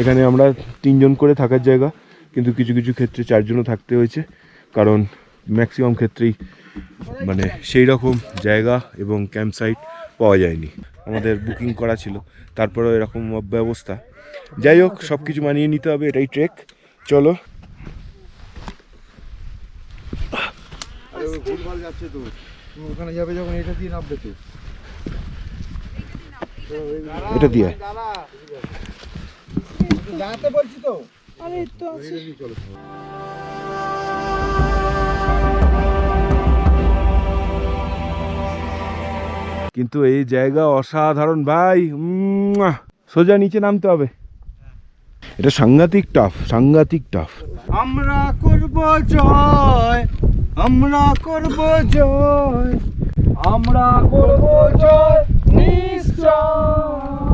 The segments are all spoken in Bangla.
এখানে আমরা তিনজন করে থাকার জায়গা কিন্তু কিছু কিছু ক্ষেত্রে চারজনও থাকতে হয়েছে কারণ ম্যাক্সিমাম ক্ষেত্রেই মানে সেই রকম জায়গা এবং ক্যাম্প সাইট পাওয়া যায়নি। আমাদের বুকিং করা ছিল তারপরেও এরকম ব্যবস্থা। যাই হোক সব কিছু মানিয়ে নিতে হবে এটাই ট্রেক চলো। আরে ওই ভুলভাল যাচ্ছে তো ওখানে যাবে যখন এটা দিয়ে নামবে তো। এটা দিয়ে দাঁড়াতে বলছি তো। আরে তো আছে। কিন্তু এই জায়গা অসাধারণ ভাই। সোজা নিচে নামতে হবে। এটা সাংঘাতিক টাফ সাংঘাতিক টাফ। আমরা করব জয় আমরা করব জয় আমরা করব জয় নিশ্চয়।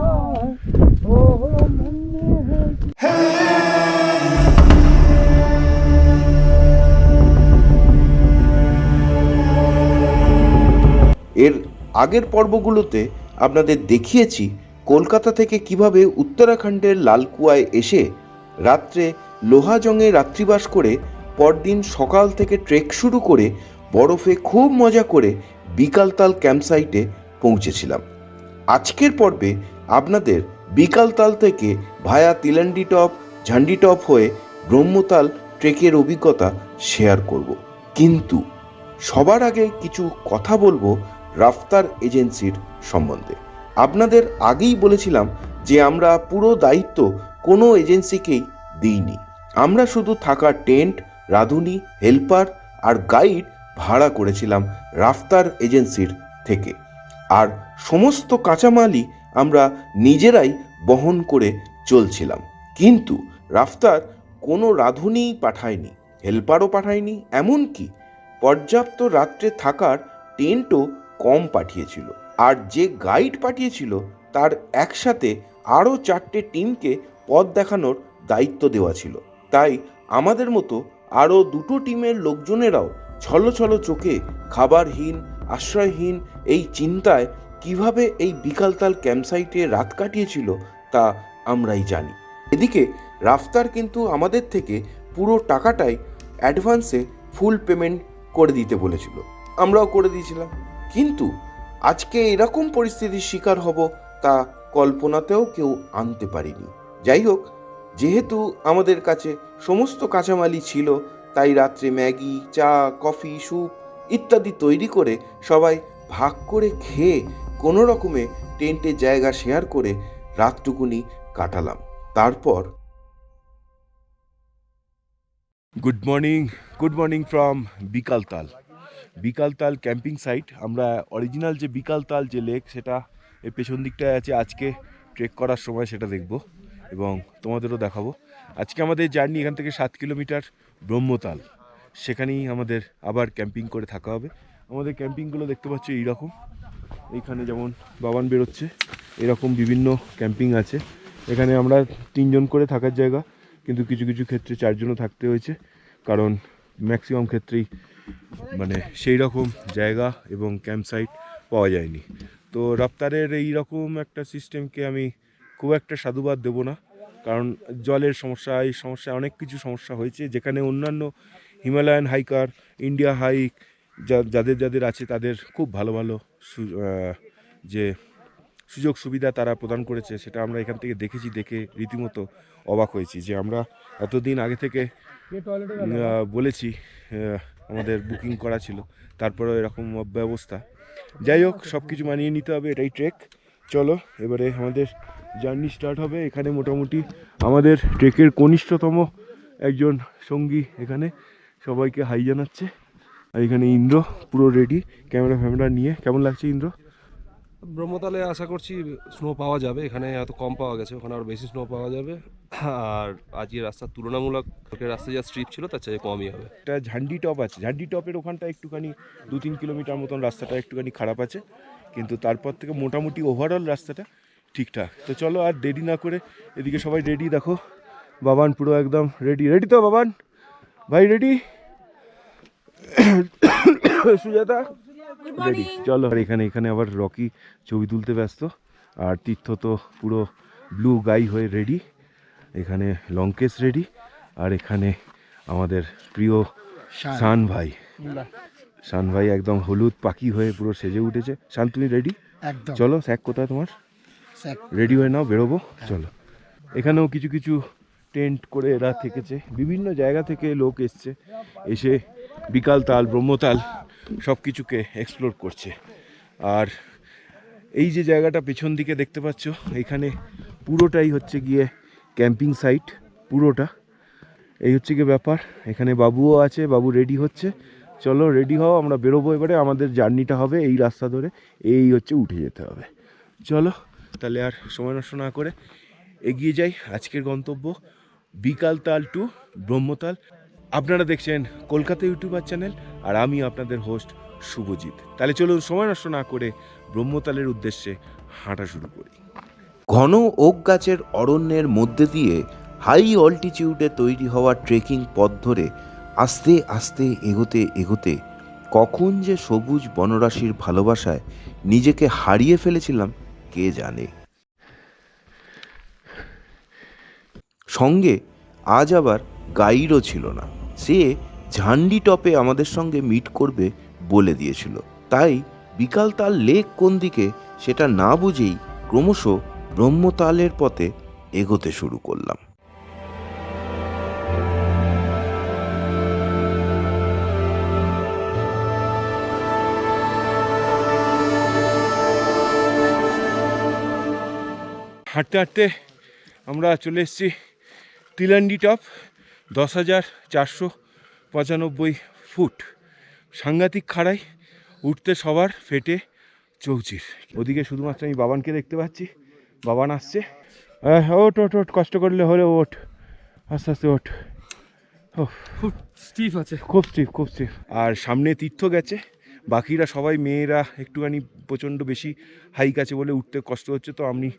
আগের পর্বগুলোতে আপনাদের দেখিয়েছি কলকাতা থেকে কীভাবে উত্তরাখণ্ডের লালকুয়ায় এসে রাত্রে লোহাজংয়ে রাত্রিবাস করে পরদিন সকাল থেকে ট্রেক শুরু করে বরফে খুব মজা করে বিকালতাল ক্যাম্পসাইটে পৌঁছেছিলাম। আজকের পর্বে আপনাদের বিকালতাল থেকে ভায়া তিলান্ডি টপ ঝান্ডি টপ হয়ে ব্রহ্মতাল ট্রেকের অভিজ্ঞতা শেয়ার করব। কিন্তু সবার আগে কিছু কথা বলব রাফতার এজেন্সির সম্বন্ধে। আপনাদের আগেই বলেছিলাম যে আমরা পুরো দায়িত্ব কোনো এজেন্সিকেই দিইনি। আমরা শুধু থাকা টেন্ট, রাঁধুনি, হেল্পার আর গাইড ভাড়া করেছিলাম রাফতার এজেন্সির থেকে। আর সমস্ত কাঁচামালই আমরা নিজেরাই বহন করে চলছিলাম। কিন্তু রাফতার কোনো রাঁধুনিই পাঠায়নি, হেল্পারও পাঠায়নি, এমনকি পর্যাপ্ত রাত্রে থাকার টেন্টও কম পাঠিয়েছিল। আর যে গাইড পাঠিয়েছিল, তার একসাথে আরও চারটে টিমকে পথ দেখানোর দায়িত্ব দেওয়া ছিল। তাই আমাদের মতো আরও দুটো টিমের লোকজনেরাও ছলো ছলো চোখে খাবারহীন, আশ্রয়হীন এই চিন্তায় কীভাবে এই বিকালতাল ক্যাম্পসাইটে রাত কাটিয়েছিল তা আমরাই জানি। এদিকে রাফতার কিন্তু আমাদের থেকে পুরো টাকাটাই অ্যাডভান্সে ফুল পেমেন্ট করে দিতে বলেছিল। আমরাও করে দিয়েছিলাম। কিন্তু আজকে এরকম পরিস্থিতির শিকার হব তা কল্পনাতেও কেউ আনতে পারিনি। যাই হোক, যেহেতু আমাদের কাছে সমস্ত কাঁচামালই ছিল, তাই রাত্রে ম্যাগি, চা, কফি, স্যুপ ইত্যাদি তৈরি করে সবাই ভাগ করে খেয়ে কোনো রকমে টেন্টে জায়গা শেয়ার করে রাতটুকুনি কাটালাম। তারপর good morning good morning from Bekaltal. Bekaltal camping site. আমরা অরিজিনাল যে বিকালতাল যে লেক, সেটা এই পেছন দিকটায় আছে। আজকে ট্রেক করার সময় সেটা দেখব এবং তোমাদেরও দেখাবো। আজকে আমাদের জার্নি এখান থেকে সাত কিলোমিটার ব্রহ্মতাল। সেখানেই আমাদের আবার ক্যাম্পিং করে থাকা হবে। আমাদের ক্যাম্পিংগুলো দেখতে পাচ্ছ এইরকম। এইখানে যেমন বাবান বেরোচ্ছে, এরকম বিভিন্ন ক্যাম্পিং আছে। এখানে আমরা তিনজন করে থাকার জায়গা, কিন্তু কিছু কিছু ক্ষেত্রে চারজনও থাকতে হয়েছে। কারণ ম্যাক্সিমাম ক্ষেত্রেই মানে সেই রকম জায়গা এবং ক্যাম্প সাইট পাওয়া যায়নি। তো রপ্তারের এই রকম একটা সিস্টেমকে আমি খুব একটা সাধুবাদ দেবো না। কারণ জলের সমস্যা, এই সমস্যা অনেক কিছু সমস্যা হয়েছে। যেখানে অন্যান্য হিমালয়ান হাইকার ইন্ডিয়া হাইক যাদের যাদের আছে তাদের খুব ভালো ভালো যে সুযোগ সুবিধা তারা প্রদান করেছে, সেটা আমরা এখান থেকে দেখেছি, দেখে রীতিমতো অবাক হয়েছি যে আমরা এতদিন আগে থেকে বলেছি আমাদের বুকিং করা ছিল। তারপরেও এরকম ব্যবস্থা। যাই হোক সব কিছু মানিয়ে নিতে হবে, এটাই ট্রেক চলো, এবারে আমাদের জার্নি স্টার্ট হবে। এখানে মোটামুটি আমাদের ট্রেকের কনিষ্ঠতম একজন সঙ্গী এখানে। সবাইকে হাই জানাচ্ছে। আর এখানে ইন্দ্র, পুরো রেডি ক্যামেরা ফ্যামেরা নিয়ে। কেমন লাগছে ইন্দ্র? ব্রহ্মতালে আশা করছি স্নো পাওয়া যাবে। এখানে এত কম পাওয়া গেছে। ওখানে আরও বেশি স্নো পাওয়া যাবে। আর আজকে রাস্তা তুলনামূলক রাস্তা যা স্ট্রিপ ছিল তার চেয়ে কমই হবে। একটা ঝান্ডি টপ আছে। ঝান্ডি টপের ওখানটা একটুখানি দু তিন কিলোমিটার মতন রাস্তাটা একটুখানি খারাপ আছে। কিন্তু তারপর থেকে মোটামুটি ওভারঅল রাস্তাটা ঠিকঠাক। তো চলো আর দেরি না করে এদিকে সবাই রেডি দেখো। বাবান পুরো একদম রেডি রেডি তো বাবান? ভাই রেডি সুজাতা? রেডি চলো। আর এখানে এখানে আবার রকি ছবি তুলতে ব্যস্ত। আর তীর্থ তো পুরো ব্লু গাই হয়ে রেডি এখানে লঙ্কেশ রেডি আর এখানে আমাদের প্রিয় শান। ভাই। শান ভাই একদম হলুদ পাখি হয়ে পুরো সেজে উঠেছে। শান তুমি রেডি চলো স্যাক কোথায় তোমার? রেডি হয়ে নাও বেরোবো। চলো। এখানেও কিছু কিছু টেন্ট করে এরা থেকেছে। বিভিন্ন জায়গা থেকে লোক এসছে। এসে বিকাল তাল ব্রহ্মতাল সব কিছুকে এক্সপ্লোর করছে। আর এই যে জায়গাটা পেছন দিকে দেখতে পাচ্ছ এখানে পুরোটাই হচ্ছে গিয়ে ক্যাম্পিং সাইট পুরোটা। এই হচ্ছে কি ব্যাপার। এখানে বাবুও আছে, বাবু রেডি হচ্ছে। চলো রেডি হও, আমরা বেরোবো এবারে। আমাদের জার্নিটা হবে এই রাস্তা ধরে। এই হচ্ছে উঠে যেতে হবে। চলো, তাহলে আর সময় নষ্ট না করে এগিয়ে যাই। আজকের গন্তব্য বিকালতাল টু ব্রহ্মতাল। আপনারা দেখছেন কলকাতা ইউটিউবার চ্যানেল আর আমি আপনাদের হোস্ট শুভজিৎ। তাহলে চলুন সময় নষ্ট না করে ব্রহ্মতালের উদ্দেশ্যে হাঁটা শুরু করি। ঘন ওক গাছের অরণ্যের মধ্যে দিয়ে হাই অল্টিটিউডে তৈরি হওয়া ট্রেকিং পথ ধরে আস্তে আস্তে এগোতে এগোতে কখন যে সবুজ বনরাশির ভালোবাসায় নিজেকে হারিয়ে ফেলেছিলাম, কে জানে? সঙ্গে আজ আবার গাইডও ছিল না। সে ঝান্ডি টপে আমাদের সঙ্গে মিট করবে বলে দিয়েছিল। তাই বিকাল তার লেক কোন দিকে সেটা না বুঝেই ক্রমশ ব্রহ্মতালের পথে এগোতে শুরু করলাম। হাঁটতে হাঁটতে আমরা চলে এসেছি তিলান্ডি টপ, দশ হাজার চারশো পঁচানব্বই ফুট। সাংঘাতিক খাড়াই উঠতে সবার ফেটে চৌচির। ওদিকে শুধুমাত্র আমি বাবানকে দেখতে পাচ্ছি। বাবান আসছে ওঠ ওঠ ওঠ কষ্ট করলে হলে ওঠ। আস্তে আস্তে ওঠ। ওহ, স্টিফ আছে। খুব স্টিফ খুব স্টিফ আর সামনে তীর্থ গেছে। বাকিরা সবাই মেয়েরা একটুখানি প্রচণ্ড বেশি হাইক আছে বলে উঠতে কষ্ট হচ্ছে তো আমি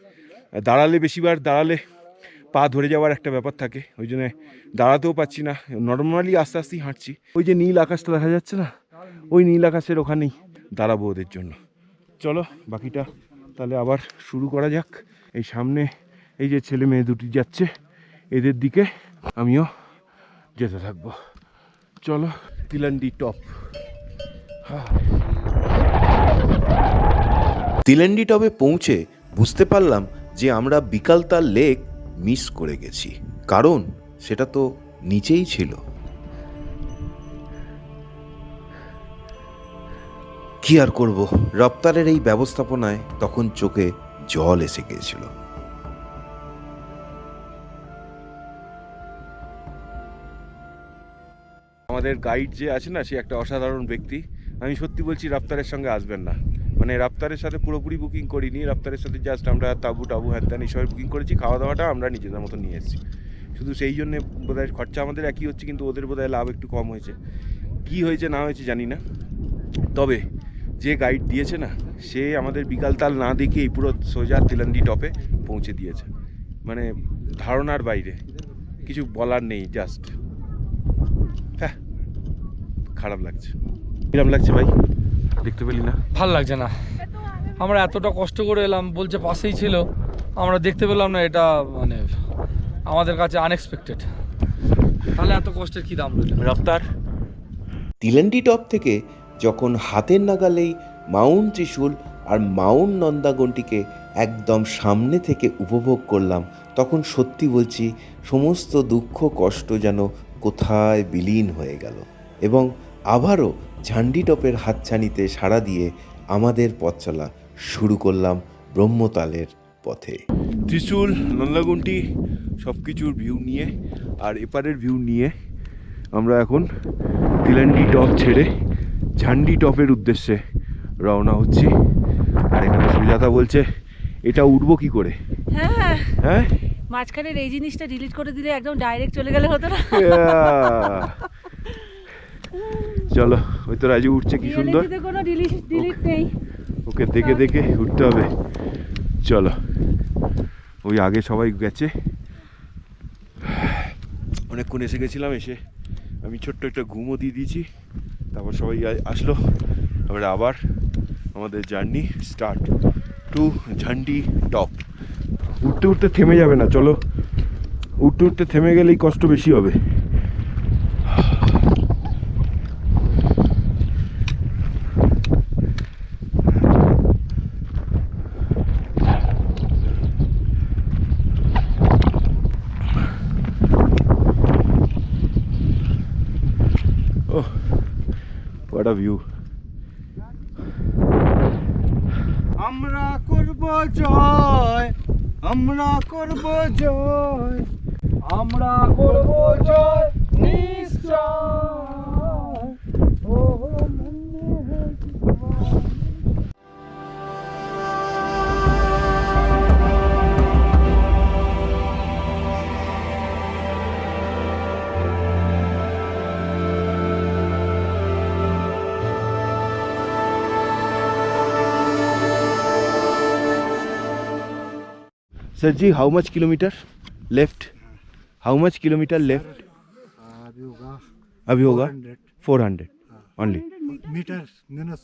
দাঁড়ালে বেশিবার দাঁড়ালে পা ধরে যাওয়ার একটা ব্যাপার থাকে। ওই জন্য দাঁড়াতেও পাচ্ছি না। নর্মালি আস্তে আস্তেই হাঁটছি। ওই যে নীল আকাশটা দেখা যাচ্ছে না? ওই নীল আকাশের ওখানেই দাঁড়াবো ওদের জন্য। চলো বাকিটা তাহলে আবার শুরু করা যাক। এই সামনে এই যে ছেলে মেয়ে দুটি যাচ্ছে, এদের দিকে আমিও যেতে থাকব। চলো, তিলান্ডি টপ। তিলেন্ডি টবে পৌঁছে বুঝতে পারলাম যে আমরা বিকালতাল লেক মিস করে গেছি, কারণ সেটা তো নিচেই ছিল। কি আর করব? রপ্তারের এই ব্যবস্থাপনায় তখন চোখে জল এসে গিয়েছিল। আমাদের গাইড যে আছে না, সে একটা অসাধারণ ব্যক্তি। আমি সত্যি বলছি রাপ্তারের সঙ্গে আসবেন না। মানে রাফতারের সাথে পুরোপুরি বুকিং করিনি রাপ্তারের সাথে জাস্ট আমরা তাবু টাবু হ্যান এইসবের বুকিং করেছি খাওয়া দাওয়াটা আমরা নিজেদের মতো নিয়ে এসেছি। শুধু সেই জন্যে বোধহয় খরচা আমাদের একই হচ্ছে, কিন্তু ওদের বোধহয় লাভ একটু কম হয়েছে। কি হয়েছে না হয়েছে জানি না। তবে যে গাইড দিয়েছে না সে আমাদের বিকালতাল না দেখিয়েই পুরো সোজা তিলান্ডি টপে পৌঁছে দিয়েছে। মানে ধারণার বাইরে কিছু বলার নেই জাস্ট হ্যাঁ খারাপ লাগছে। কিরম লাগছে ভাই? দেখতে পেলি না? ভালো লাগছে না। আমরা এতটা কষ্ট করে এলাম বলছে পাশেই ছিল। আমরা দেখতে পেলাম না এটা মানে আমাদের কাছে আনএক্সপেক্টেড তাহলে এত কষ্টের কি দাম রইল? রফতার। তিলেন্ডি টপ থেকে যখন হাতের নাগালেই মাউন্ট ত্রিশূল আর মাউন্ট নন্দাগনটিকে একদম সামনে থেকে উপভোগ করলাম, তখন সত্যি বলছি, সমস্ত দুঃখ কষ্ট যেন কোথায় বিলীন হয়ে গেল এবং আবারও ঝান্ডি টপের হাতছানিতে সাড়া দিয়ে আমাদের পথ চলা শুরু করলাম ব্রহ্মতালের পথে। ত্রিশূল নন্দাগুন্টি সব কিছুর ভিউ নিয়ে আর এপারের ভিউ নিয়ে আমরা এখন তিলান্ডি টপ ছেড়ে ঝান্ডি টপের উদ্দেশ্যে রওনা হচ্ছি। আর এখানে সুজাতা বলছে এটা উঠবো কি করে? হ্যাঁ। হ্যাঁ? মাঝখানের এই জিনিসটা ডিলিট করে দিলে একদম ডাইরেক্ট চলে গেলে হতো না। চলো ওই তো রাজু উঠছে কি সুন্দর। কোনো ডিলিট ডিলিট নেই। ওকে দেখে দেখে উঠতে হবে। চলো। ওই আগে সবাই গেছে। অনেকক্ষণ এসে গেছিলাম এসে আমি ছোট্ট একটা ঘুমও দিয়ে দিয়েছি। তারপর সবাই আসলো। তারপরে আবার আমাদের journey start to Jhandi top উঠতে উঠতে থেমে যাবে না, চলো। উঠতে উঠতে থেমে গেলেই কষ্ট বেশি হবে। of you. Sir ji, how much kilometer left? How much kilometer left? अभी होगा अभी होगा 400 400 only. Metre minus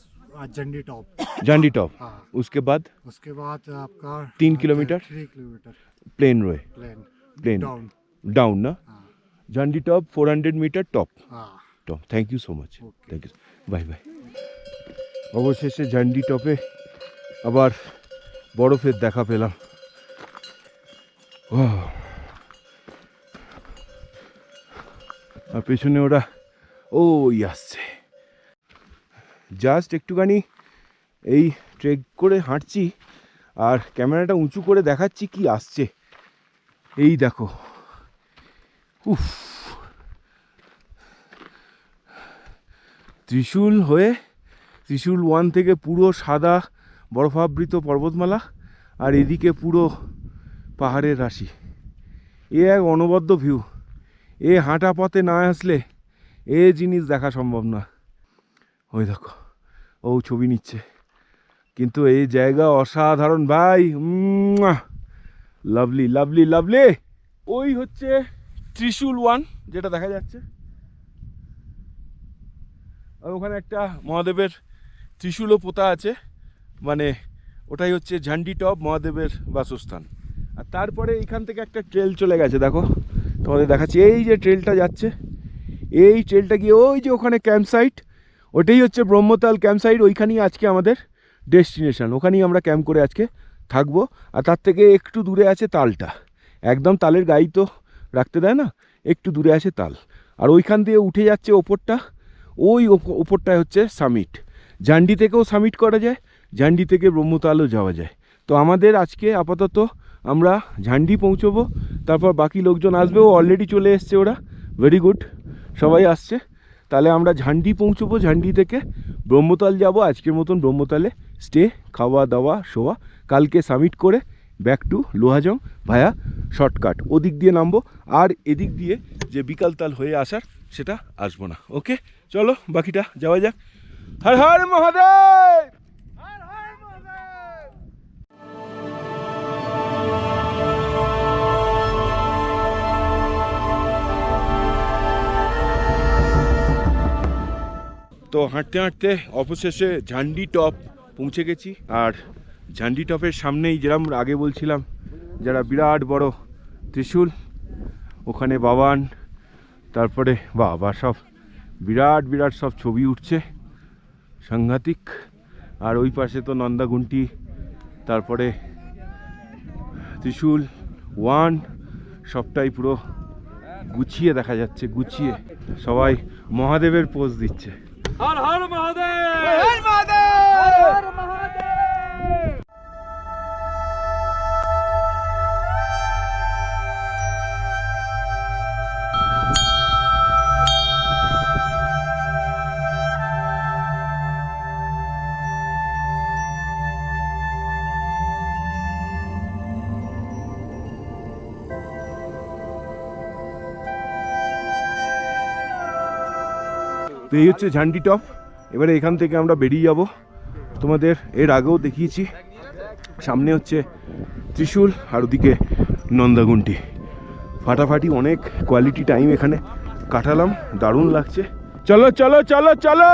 Jhandi top Jhandi top हाँ उसके बाद उसके बाद आपका तीन किलोमीटर? थ्री किलोमीटर प्लेन रोए प्लेन प्लेन डाउन डाउन ना हाँ Jhandi top four hundred metre top हाँ top thank you so much Okay. Thank you bye bye অবশেষে জান্ডি টপে আবার বরফের দেখা পেলাম ওহ। আর পেছনে ওরা ওই আসছে। জাস্ট একটুখানি এই ট্রেক করে হাঁটছি আর ক্যামেরাটা উঁচু করে দেখাচ্ছি কি আসছে। এই দেখো। উফ। ত্রিশূল হয়ে ত্রিশূল ওয়ান থেকে পুরো সাদা বরফাবৃত পর্বতমালা আর এদিকে পুরো পাহাড়ের রাশি। এ এক অনবদ্য ভিউ এ হাঁটা পথে না আসলে এ জিনিস দেখা সম্ভব না। ওই দেখো, ও ছবি নিচ্ছে। কিন্তু এই জায়গা অসাধারণ, ভাই। লাভলি লাভলি লাভলি ওই হচ্ছে ত্রিশূল ওয়ান যেটা দেখা যাচ্ছে। আর ওখানে একটা মহাদেবের ত্রিশূলও পোতা আছে। মানে ওটাই হচ্ছে ঝান্ডি টপ মহাদেবের বাসস্থান। আর তারপরে এইখান থেকে একটা ট্রেল চলে গেছে, দেখো। তোমাদের দেখাচ্ছি। এই যে ট্রেলটা যাচ্ছে, এই ট্রেলটা গিয়ে ওই যে ওখানে ক্যাম্প সাইট, ওটাই হচ্ছে ব্রহ্মতাল ক্যাম্প সাইট, ওইখানেই আজকে আমাদের ডেস্টিনেশন। ওখানেই আমরা ক্যাম্প করে আজকে থাকব। আর তার থেকে একটু দূরে আছে তালটা। একদম তালের গাই তো রাখতে দেয় না, একটু দূরে আছে তাল। আর ওইখান দিয়ে উঠে যাচ্ছে ওপরটা। ওই ওপ- ওপরটায় হচ্ছে সামিট। জান্ডি থেকেও সামিট করা যায়, জান্ডি থেকে ব্রহ্মতালও যাওয়া যায়। তো আমাদের আজকে আপাতত আমরা ঝান্ডি পৌঁছবো, তারপর বাকি লোকজন আসবে, ও অলরেডি চলে এসছে ওরা। ভেরি গুড সবাই আসছে। তাহলে আমরা ঝান্ডি পৌঁছবো, ঝান্ডি থেকে ব্রহ্মতাল যাব। আজকের মতন ব্রহ্মতালে স্টে খাওয়া দাওয়া, শোয়া। কালকে সামিট করে back to Lohajung via shortcut ওদিক দিয়ে নামবো। আর এদিক দিয়ে যে বিকালতাল হয়ে আসার, সেটা আসব না। ওকে চলো, বাকিটা যাওয়া যাক। হর হর মহাদেব! তো হাঁটতে হাঁটতে অবশেষে ঝান্ডি টপ পৌঁছে গেছি। আর ঝান্ডি টপের সামনেই যেরকম আগে বলছিলাম, যারা বিরাট বড় ত্রিশূল, ওখানে বাবান, তারপরে বাবা সব, বিরাট বিরাট সব ছবি উঠছে, সাংঘাতিক। আর ওই পাশে তো নন্দাগুন্টি তারপরে ত্রিশূল, ওয়ান, সবটাই পুরো গুছিয়ে দেখা যাচ্ছে, গুছিয়ে। সবাই মহাদেবের পোজ দিচ্ছে। হর হর মহাদেব তো এই হচ্ছে ঝান্ডি টপ। এবারে এখান থেকে আমরা বেরিয়ে যাব। তোমাদের এর আগেও দেখিয়েছি। সামনে হচ্ছে ত্রিশূল আর ওদিকে নন্দাগুন্টি ফাটাফাটি অনেক কোয়ালিটি টাইম এখানে কাটালাম। দারুণ লাগছে। চলো চলো চলো চলো!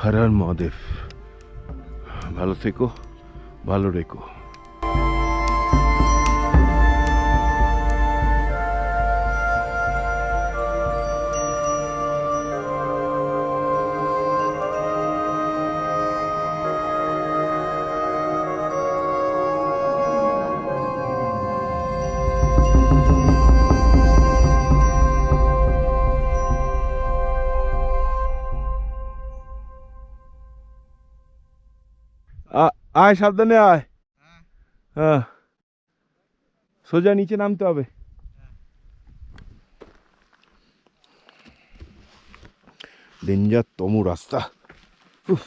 হর মহাদেব। ভালো থেকো, ভালো রেখো। আয় সাবধানে আয়। হ্যাঁ। সোজা নিচে নামতে হবে। ডেঞ্জার তমু রাস্তা। উফ।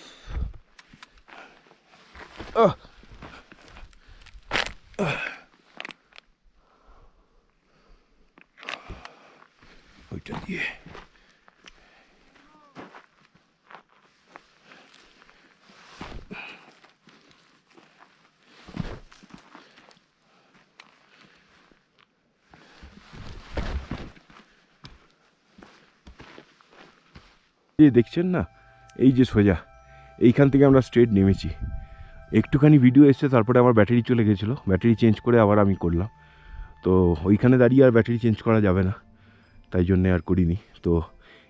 আহ। ওইটা দিয়ে। এই দেখছেন না, এই যে সোজা, এইখান থেকে আমরা স্ট্রেট নেমেছি। একটুখানি ভিডিও এসছে, তারপরে আমার ব্যাটারি চলে গেছিল। ব্যাটারি চেঞ্জ করে আবার আমি করলাম। তো ওইখানে দাঁড়িয়ে আর ব্যাটারি চেঞ্জ করা যাবে না, তাই জন্যে আর করিনি। তো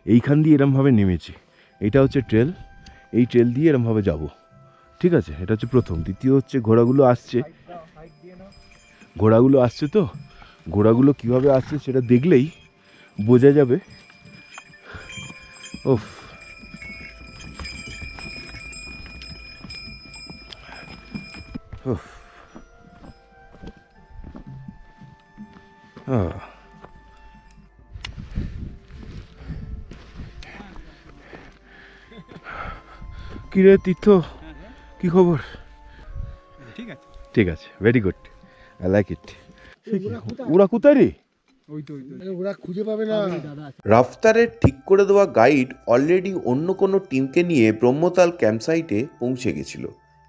এইখান দিয়ে এরমভাবে নেমেছি। এটা হচ্ছে ট্রেল এই ট্রেল দিয়ে এরমভাবে যাব। ঠিক আছে, এটা হচ্ছে প্রথম। দ্বিতীয় হচ্ছে ঘোড়াগুলো আসছে। ঘোড়াগুলো আসছে তো? ঘোড়াগুলো কীভাবে আসছে সেটা দেখলেই বোঝা যাবে। ওফ উফ। আহ। কি তীর্থ? কি খবর? ঠিক আছে ঠিক আছে very good I like it ওরা কোথায় রে? রাফতারের ঠিক করে দেওয়া গাইড অলরেডি অন্য কোনো টিমকে নিয়ে ব্রহ্মতাল ক্যাম্পসাইটে পৌঁছে গেছিল।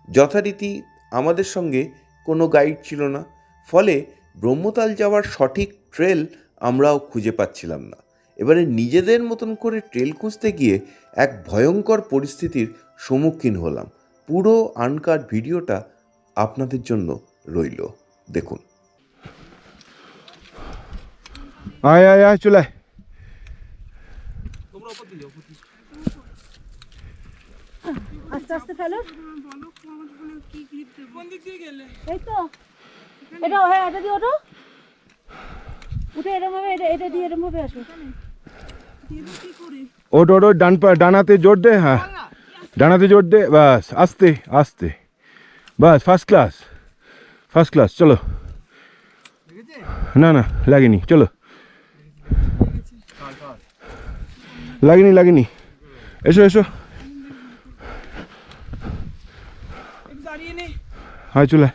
যথারীতি আমাদের সঙ্গে কোনো গাইড ছিল না। ফলে ব্রহ্মতাল যাওয়ার সঠিক ট্রেল আমরাও খুঁজে পাচ্ছিলাম না। এবারে নিজেদের মতন করে ট্রেল খুঁজতে গিয়ে এক ভয়ঙ্কর পরিস্থিতির সম্মুখীন হলাম। পুরো আনকাট ভিডিওটা আপনাদের জন্য রইল। দেখুন। আয় আয় আয়, চলে আয়। আস্তে আস্তে ফেলো। এই তো। এটা হ্যাঁ এটা দিয়ে ওঠো। উঠে এরম ভাবে এটা এটা দিয়ে এরম ভাবে আসো। ওট ওট ওট, ডান পা ডানাতে জোর দে হ্যাঁ। ডানাতে জোর দে বাস আস্তে আস্তে। বাস ফার্স্ট ক্লাস ফার্স্ট ক্লাস চলো। না না লাগেনি চলো। লাগেনি লাগেনি। এসো এসো। হ্যাঁ চলে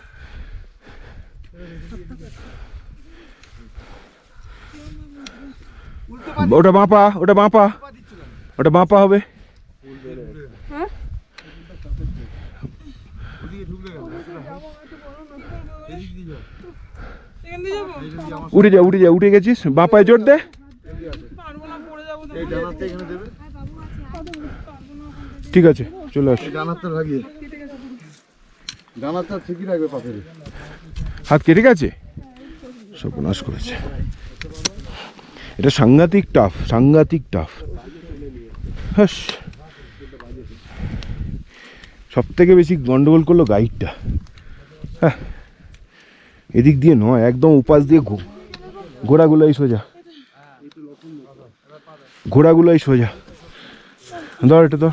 ওটা বাঁপা ওটা বাঁপা। ওটা বাঁপা হবে। উঠে যা উঠে যা, উঠে গেছিস? বাঁপায় জোর দে। ঠিক আছে, চলে আস। ঠিকই হাত কেটে গেছে? সর্বনাশ করেছে। এটা সাংঘাতিক টাফ সাংঘাতিক টাফ। সব থেকে বেশি গন্ডগোল করল গাইডটা। হ্যাঁ। এদিক দিয়ে নয়, একদম উপাস দিয়ে ঘোড়াগুলোই সোজা। ঘোড়াগুলোই সোজা। ধর এটা ধর।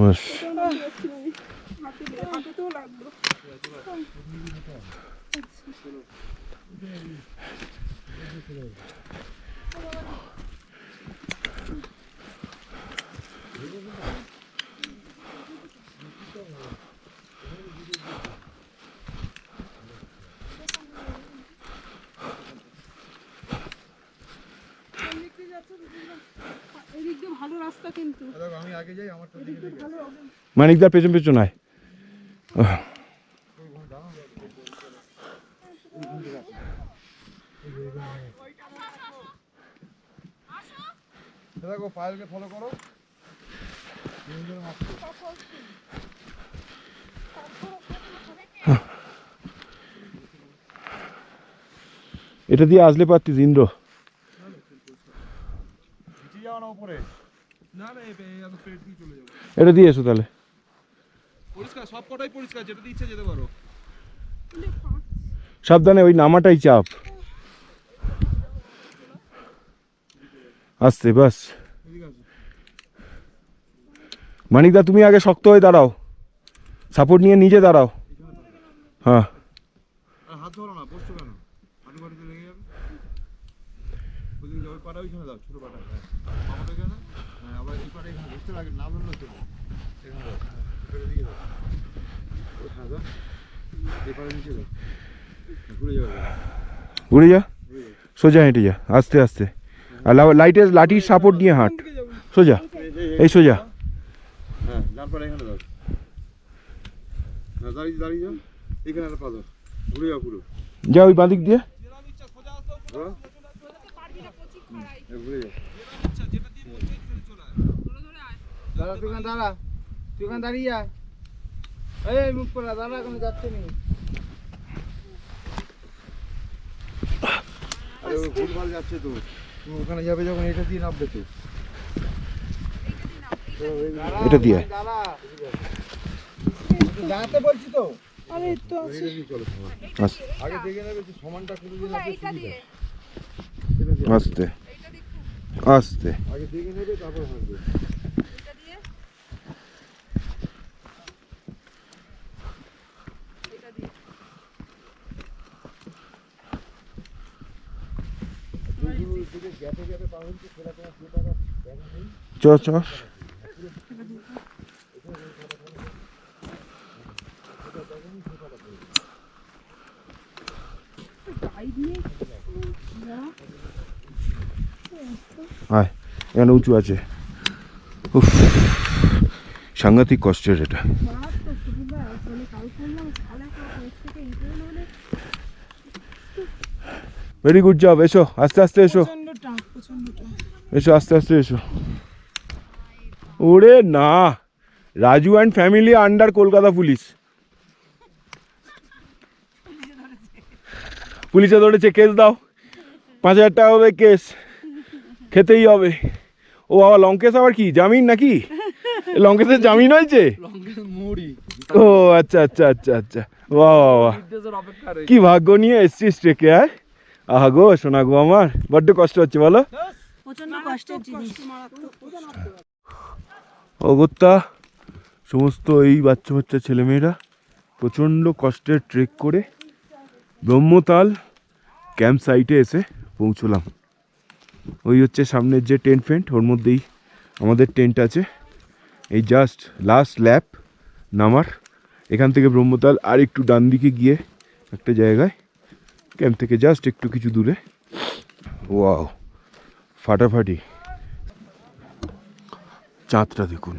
Mas... বাস আমি আগে যাই আমার মানিকদার পেছন পেছন আয়। দেখো পায়েলকে ফলো করো। এটা দিয়ে আসলে পারতিস ইন্দ্র। উপরে। এটা দিয়ে এসো তাহলে। পরিষ্কার সব কটাই পরিষ্কার যেটা দিয়ে যেতে পারো। সাবধানে ওই নামাটাই চাপ। আস্তে বাস। মানিকদা তুমি আগে শক্ত হয়ে দাঁড়াও। সাপোর্ট নিয়ে নিজে দাঁড়াও। হ্যাঁ। হাত ধরো না বসছো কেন? হাঁটু বাড়িতে লেগে যাবে? ওই পাটা ছোট ঘুরে যা। সোজা হেঁটে যা, আস্তে আস্তে। আর লাইটের লাঠির সাপোর্ট নিয়ে হাঁট। সোজা, এই সোজা। হ্যাঁ দাঁড়িয়ে দাঁড়িয়ে পা দাও ঘুরে যাও যা ওই বাঁদিক দিয়ে। যাও দাঁড়া তুই ওখানে দাঁড়া। তুই ওখানে দাঁড়িয়ে যা এই মুখ করা দাঁড়া কোনো যাচ্ছে নি আরে ওই ভুলভাল যাচ্ছে তো। ওখানে যাবে যখন এটা দিয়ে নামবে তো এটা দিয়ে দাঁড়া দাঁড়াতে বলছি তো। দিয়ে চলো আগে দেখে নেবে যে সমানটা করে দিয়ে। আস্তে। আস্তে। আগে দেখে নেবে তারপর চ এখানে উঁচু আছে। সাংঘাতিক কষ্টের এটা। ভেরি গুড জব এসো আস্তে আস্তে এসো। এসো আস্তে আস্তে এসো। ওরে না Raju and family under Kolkata police. পুলিশে ধরেছে কেস দাও। পাঁচ হাজার টাকা হবে কেস খেতেই হবে। ও বাবা লঙ্কেশ আবার কি জামিন নাকি? লঙ্কেশের জামিন হয়েছে? ও আচ্ছা আচ্ছা আচ্ছা আচ্ছা। বাহ বাহ কি ভাগ্য নিয়ে এসছিস ট্রেকে আয় আহা গো শোনা গো আমার। বড্ড কষ্ট হচ্ছে বলো। প্রচণ্ড কষ্টের জিনিস। অগত্যা সমস্ত এই বাচ্চা বাচ্চা ছেলেমেয়েরা প্রচণ্ড কষ্টের ট্রেক করে ব্রহ্মতাল ক্যাম্প সাইটে এসে পৌঁছলাম। ওই হচ্ছে সামনের যে টেন্ট ফেন্ট ওর মধ্যেই আমাদের টেন্ট আছে। এই জাস্ট লাস্ট ল্যাপ নামার। এখান থেকে ব্রহ্মতাল আর একটু ডান দিকে গিয়ে একটা জায়গায় ক্যাম্প থেকে জাস্ট একটু কিছু দূরে। ওয়াও ফাটাফাটি। চাঁদটা দেখুন।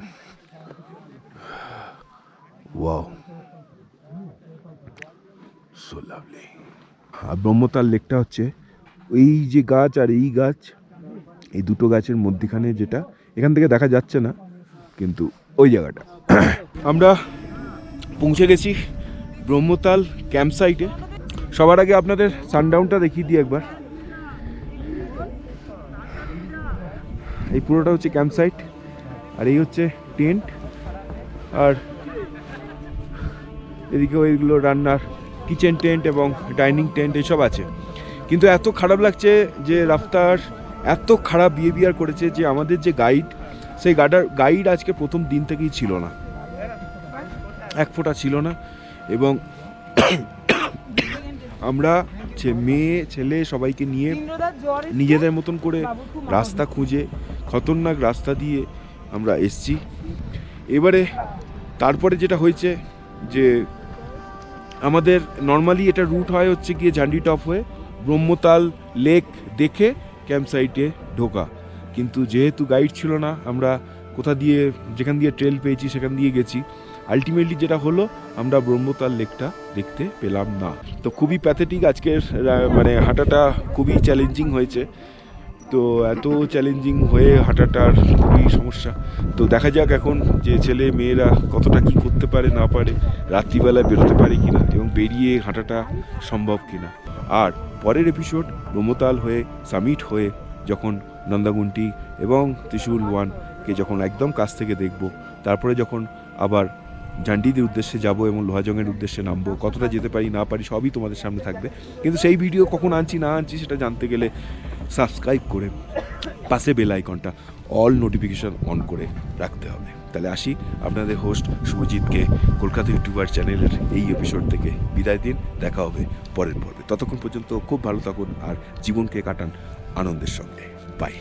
ওয়াও সো লাভলি আর ব্রহ্মতাল লেকটা হচ্ছে এই যে গাছ আর এই গাছ এই দুটো গাছের মধ্যিখানে যেটা এখান থেকে দেখা যাচ্ছে না কিন্তু ওই জায়গাটা। আমরা পৌঁছে গেছি ব্রহ্মতাল ক্যাম্প সাইটে সবার আগে আপনাদের সানডাউনটা দেখিয়ে দিই একবার। এই পুরোটা হচ্ছে ক্যাম্প সাইট আর এই হচ্ছে টেন্ট আর এদিকে ওইগুলো রান্নার কিচেন টেন্ট এবং ডাইনিং টেন্ট এসব আছে। কিন্তু এত খারাপ লাগছে যে রাফতার এত খারাপ বিহেভিয়ার করেছে যে আমাদের যে গাইড সেই গাইডার গাইড আজকে প্রথম দিন থেকেই ছিল না। এক ফোঁটা ছিল না এবং আমরা মেয়ে ছেলে সবাইকে নিয়ে নিজেদের মতন করে রাস্তা খুঁজে খতরনাক রাস্তা দিয়ে আমরা এসছি। এবারে তারপরে যেটা হয়েছে যে আমাদের নর্মালি এটা রুট হয় হচ্ছে গিয়ে ঝান্ডি টপ হয়ে ব্রহ্মতাল লেক দেখে ক্যাম্প সাইটে ঢোকা। কিন্তু যেহেতু গাইড ছিল না, আমরা কোথা দিয়ে যেখান দিয়ে ট্রেল পেয়েছি সেখান দিয়ে গেছি। আলটিমেটলি যেটা হলো, আমরা ব্রহ্মতাল লেকটা দেখতে পেলাম না। তো খুবই প্যাথেটিক আজকের মানে হাঁটাটা খুবই চ্যালেঞ্জিং হয়েছে। তো এত চ্যালেঞ্জিং হয়ে হাঁটাটার খুবই সমস্যা। তো দেখা যাক এখন যে ছেলে মেয়েরা কতটা কি করতে পারে, না পারে, রাত্রিবেলায় বেরোতে পারে কি না এবং বেরিয়ে হাঁটাটা সম্ভব কি না আর পরের এপিসোড ব্রহ্মতাল হয়ে সামিট হয়ে যখন নন্দাগুন্টি এবং ত্রিশুল ওয়ানকে যখন একদম কাছ থেকে দেখব, তারপরে যখন আবার জান্ডিদের উদ্দেশ্যে যাব এবং লোহাজংয়ের উদ্দেশ্যে নামবো, কতটা যেতে পারি, না পারি সবই তোমাদের সামনে থাকবে। কিন্তু সেই ভিডিও কখন আনছি, না আনছি সেটা জানতে গেলে সাবস্ক্রাইব করে পাশে বেল আইকনটা অল নোটিফিকেশান অন করে রাখতে হবে। তাহলে আসি আপনাদের হোস্ট শুভজিৎকে কলকাতা ইউটিউবার চ্যানেলের এই এপিসোড থেকে বিদায় দিন। দেখা হবে পরের পর্বে। ততক্ষণ পর্যন্ত খুব ভালো থাকুন আর জীবনকে কাটান আনন্দের সঙ্গে। বাই